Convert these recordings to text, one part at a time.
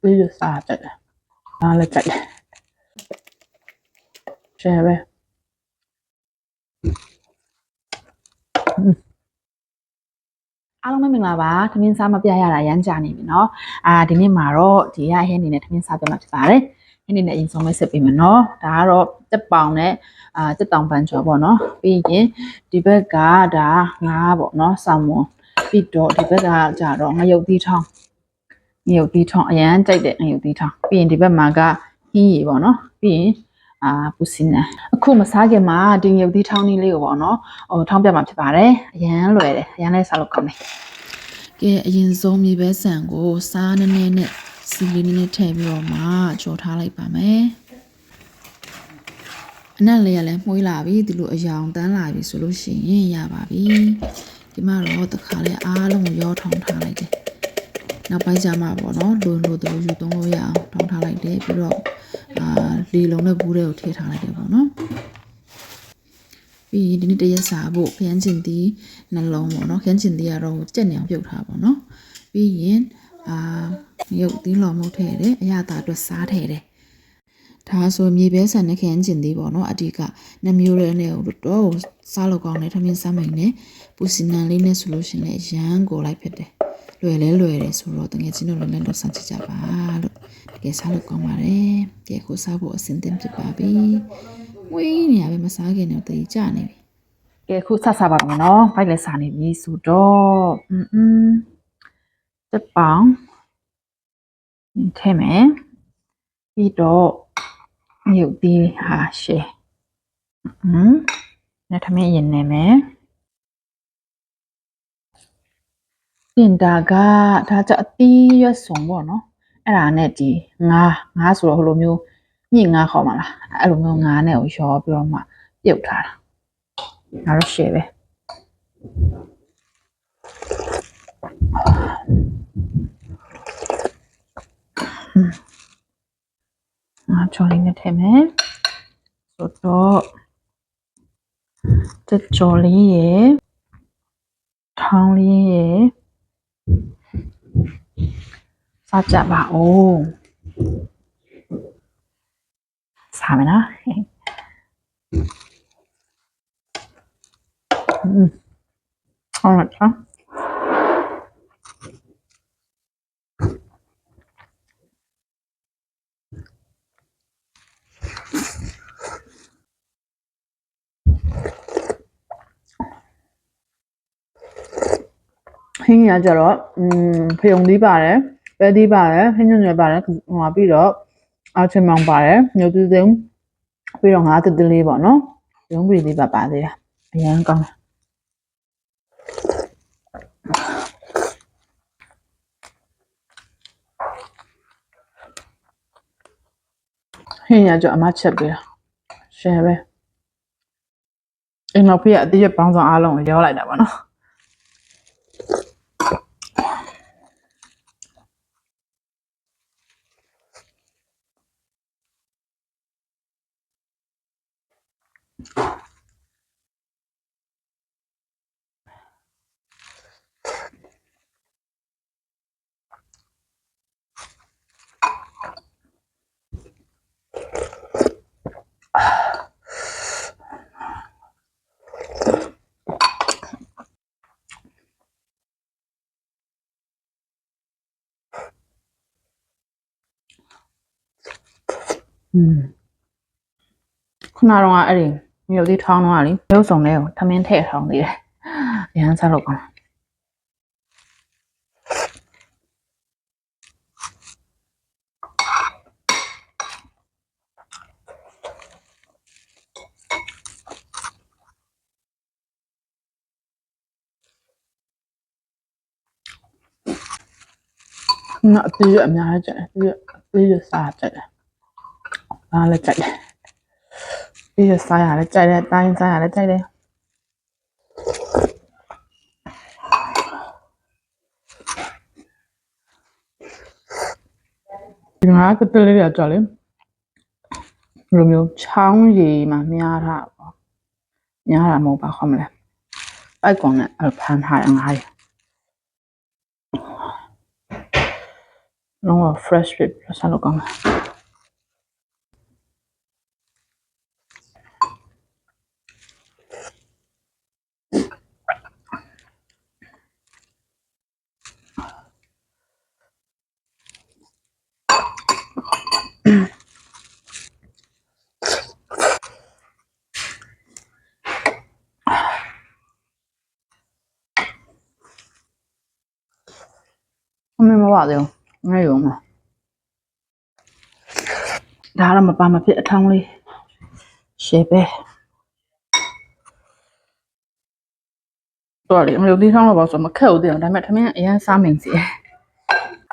ပြီးရစားတယ်အားလည်းကြိုက်တယ်ရှယ်ပဲအားလုံးပဲမင်္ဂလာပါထမင်းစားမပြရတာရမ်းကြနေပြီเนาะအာဒီနေ့မှာတော့ဒီရဟင်းနေနဲ့ထမင်းစားပြမှာဖြစ်ပါတယ်ဟင်းနေနဲ့အရင်ဆုံးပဲဆက်ပေးမယ်เนาะဒါကတော့တက်ပေါင်နဲ့အာတက်တောင်ပန်းကျော်ပေါ့เนาะပြီးရင်ဒီဘက်ကဒါငါးပေါ့เนาะဆောင်းမွန်ပြီးတော့ဒီဘက်ကကြတော့ငရုတ်သီးထောင်း ငရုတ်သီးထောင်းအရန်ကြိုက်တဲ့ငရုတ်သီးထောင်းပြီးရင်ဒီဘက်မှာကဟင်းရီပေါ့နော်ပြီးရင်အာပူစင်နအခုမစားခင်မှာဒီငရုတ်သီးထောင်းလေးလေးကိုပေါ့နော်ဟိုထောင်းပြမှာဖြစ်ပါတယ်အရန်လွယ်တယ်အရန်လည်းစားလို့ကောင်းတယ်ကဲအရင်ဆုံးမြေပဲဆန်ကိုစားနည်းနည်းနဲ့စီလေးနည်းနည်းထည့်ပြီးတော့မှကြော်ထားလိုက်ပါမယ်အနက်လေးကလည်းမှုေးလာပြီဒီလိုအယောင်တန်းလာပြီဆိုလို့ရှိရင်ရပါပြီဒီမှာတော့တစ်ခါလဲအားလုံးကိုရောထောင်းထားလိုက်တယ် နောက်ပိုင်းကျမှပေါ့နော်လွန်လို့တို့ယူသုံးလို့ရအောင်ထောင်းထားလိုက်တယ်ပြီးတော့အာလီလုံးနဲ့ဘူးတွေကိုထည့်ထားလိုက်တယ်ပေါ့နော်ပြီးရင်ဒီနေ့တရက်စားဖို့ခရမ်းချင်သီးနှလုံးပေါ့နော်ခရမ်းချင်သီးကတော့ကြက်နေအောင်ပြုတ်ထားပေါ့နော်ပြီးရင်အာရုပ်သီးလော်မုတ်ထည့်တယ်အရသာအတွက်စားထည့်တယ်ဒါဆိုမြေပဲဆန်နဲ့ခရမ်းချင်သီးပေါ့နော်အဓိကနှမျိုးရဲနဲ့တော့စားလို့ကောင်းတယ်ထမင်းစားမိန်နဲ့ပူစီနန်လေးနဲ့ဆိုလို့ရှရင်လည်းရမ်းကိုလိုက်ဖြစ်တယ် လွယ်လဲလွယ်တယ်ဆိုတော့တကယ်ချင်းတို့လည်းလည်းတော့စမ်းကြည့်ကြပါလို့တကယ်စားလို့ကောင်းပါတယ်ကြည့်ခုစားဖို့အဆင်သင့်ဖြစ်ပါပြီဝေးနေရပဲမစားခင်တော့တည်ကြနေပြီကဲခုဆက်စားပါမယ်နော်ဘိုက်လည်းစားနေပြီဆိုတော့อืมอืมတက်ပေါင်းထဲမယ်ပြီးတော့မြုပ်သေးဟာရှယ်อืมနဲ့ထမင်းရင်နေမယ် ပြင်တာကဒါကြအသီးရွက်စုံပေါ့နော်အဲ့ဒါနဲ့ဒီငါးငါးဆိုတော့ဟိုလိုမျိုးမြင့်ငါးခေါ်မှာလားအဲ့လိုမျိုးငါးနဲ့ကိုရောပြီးတော့မှပြုတ်ထားတာဒါတော့ရှယ်ပဲငါချော်လေးနဲ့ထည့်မယ်ဆိုတော့တက်ကြော်လေးရယ်ထောင်းလေးရယ် စားကြပါဦးစားမယ်နော်อืมဟုတ်လားချာ ဟင်းရကြတော့อืมဖယုံသီးပါတယ်ပဲသီးပါတယ်ဟင်းညွန့်ညွန့်ပါတယ်ဟိုမှာပြီးတော့အချင်းမောင်ပါတယ်ညိုတူးသိမ်းပြီးတော့ငါးတတလေးပေါ့နော်ရုံးပရီလေးပါပါသေးတာအရန်ကောင်းတယ်ဟင်းရကြအမချက်ပေးတာရှယ်ပဲအိမ်နောက်ဖေးကအတည့်ရပေါင်းဆောင်အားလုံးကိုရောလိုက်တာပေါ့နော် ခုနကတော့အဲ့ဒီ မြို့သေးထောင်းတော့လေရုပ်စုံလေးကိုထမင်းထည့်ထောင်းသေးတယ်။ရဟန်းစားလို့ကောင်း။နော်အသေးအများကြီးကျတယ်။အသေးအသေးစားကြတယ်။အားလည်းကြိုက်တယ်။ ပြီးရစားရတယ်ကြိုက်တယ်။တိုင်းစားရတယ်ကြိုက်တယ်။ဒီငါကတလေးရကြလေ။လိုမျိုးချောင်းရည်မှာများတာပေါ့။များတာမဟုတ်ပါခေါမလဲ။အဲ့ကောင်နဲ့အဖမ်းထားတဲ့ငါးရည်လုံးဝ fresh ဖြစ်ပြီးတော့စားလို့ကောင်းတယ် အမေမပါသေးဘူးငဲ့ရုံမှာဒါကတော့မပါမဖြစ်အထောင်းလေးရှယ်ပဲတော်လေအမလို့ဒီထောင်းတော့ပါဆိုမခက်ဘူးတဲ့ဒါပေမဲ့ထမင်းကအရင်စားမိန်စီ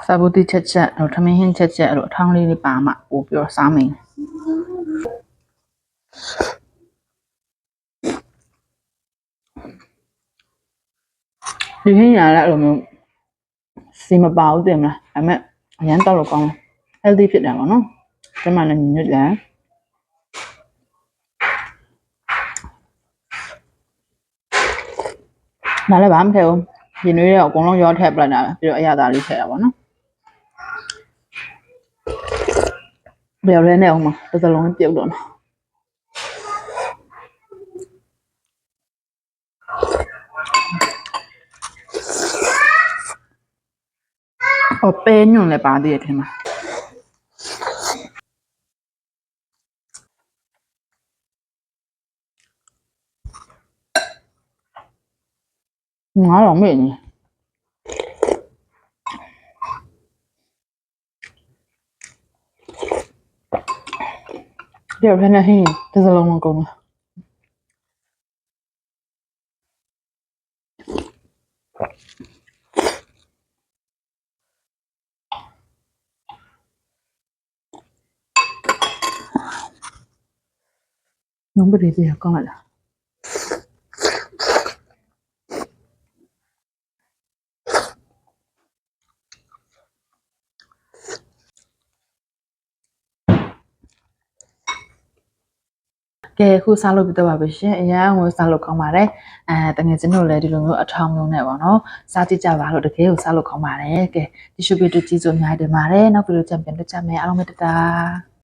စာဘူးတိချက်ချက်တော့ထမင်းဟင်းချက်ချက်အဲ့လိုအထောင်းလေးလေးပါမှပို့ပြီးတော့စားမိန်ဒီဟင်းရလည်းအဲ့လိုမျိုး စီမပါဘူးတင်မလားဒါပေမဲ့အရင်တော့လို့ကောင်းတယ် healthy ဖြစ်တယ်ပေါ့နော်ကျမလည်းညွတ်တယ်ဒါလည်းဘာမှမထည့်ဘူးဒီနွေးတော့အကုန်လုံးရောထည့်ပလိုက်တာပဲပြီးတော့အရသာလေးထည့်တာပေါ့နော်ဘယ်လိုလဲနဲ့အောင်မတစ်စလုံးပြုတ်တော့နော် ဟောပဲညွန့်လည်းပါသေးတယ်ထင်ပါငါတော့မေ့နေဒီတော့ဖက်နေဟင်းတစ်စလုံးမကု န်ဘူး non vedete come là ။ကဲအခုစားလို့ပြတော့ပါပြီရှင်။အရင်ကစားလို့ကောင်းပါတယ်။အဲတကယ်ချင်းတို့လည်းဒီလိုမျိုးအထောင်မျိုးနဲ့ပေါ့နော်။စားကြည့်ကြပါလို့တကယ်ကိုစားလို့ကောင်းပါတယ်။ကဲဒီရှုပ်ပြတူကြည့်စုံအများကြီးတင်ပါတယ်။နောက်ဗီဒီယိုချက်ပြန်တွေ့ကြမယ်အားလုံးပဲတတား။